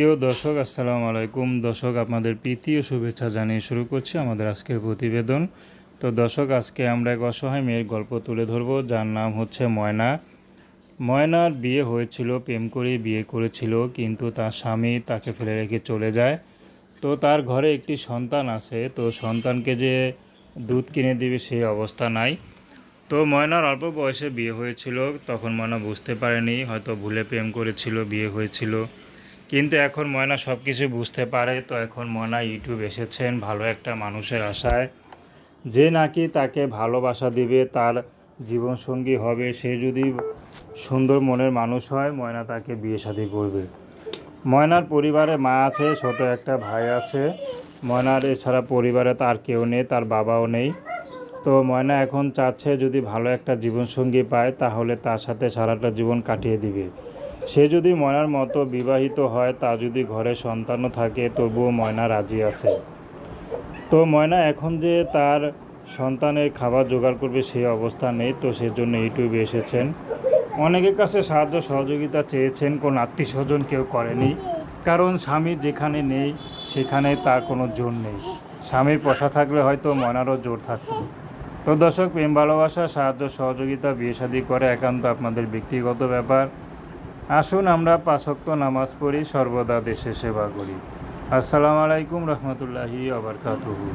প্রিয় দর্শক, আসসালামু আলাইকুম। দর্শক, আপনাদের প্রীতি ও শুভেচ্ছা জানিয়ে শুরু করছি আমাদের আজকের প্রতিবেদন। তো দর্শক, আজকে আমরা এক অসহায় মেয়ের গল্প তুলে ধরবো, যার নাম হচ্ছে ময়না। ময়নার বিয়ে হয়েছিল, প্রেম করে বিয়ে করেছিল, কিন্তু তার স্বামী তাকে ফেলে রেখে চলে যায়। তো তার ঘরে একটি সন্তান আছে, তো সন্তানকে যে দুধ কিনে দিবে সেই অবস্থা নাই। তো ময়নার অল্প বয়সে বিয়ে হয়েছিল, তখন ময়না বুঝতে পারেনি, হয়তো ভুলে প্রেম করেছিল, বিয়ে হয়েছিল। কিন্তু এখন ময়না সব কিছু বুঝতে পারে। তো এখন ময়না ইউটিউব এসেছেন ভালো একটা মানুষের আশায়। যে নাকি তাকে ভালোবাসা দিবে, তার জীবনসঙ্গী হবে, সে যদি সুন্দর মনের মানুষ হয়, ময়না তাকে বিয়ে শাদী করবে। ময়নার পরিবারে মা আছে, ছোট একটা ভাই আছে। ময়নার এছাড়া পরিবারে তার কেউ নেই, তার বাবাও নেই। তো ময়না এখন চাচ্ছে যদি ভালো একটা জীবনসঙ্গী পায়, তাহলে তার সাথে সারাটা জীবন কাটিয়ে দিবে। সে যদি ময়নার মতো বিবাহিত হয়, তা যদি ঘরে সন্তানও থাকে, তবুও ময়না রাজি আছে। তো ময়না এখন যে তার সন্তানের খাবার জোগাড় করবে সেই অবস্থা নেই, তো সেজন্য ইউটিউবে এসেছেন। অনেকের কাছে সাহায্য সহযোগিতা চেয়েছেন, কোন আত্মীয় স্বজন কেউ করেনি। কারণ স্বামী যেখানে নেই, সেখানে তার কোনো জোর নেই। স্বামীর পশা থাকলে হয়তো ময়নারও জোর থাকতো। তো দর্শক, প্রেম ভালোবাসা, সাহায্য সহযোগিতা, বিয়ে শাদী করে একান্ত আপনাদের ব্যক্তিগত ব্যাপার। আসুন আমরা পাশক্ত নামাজ পড়ি সর্বদা দেশে সেবা করি। আসসালামু আলাইকুম রহমতুল্লাহি আবরকাতুহু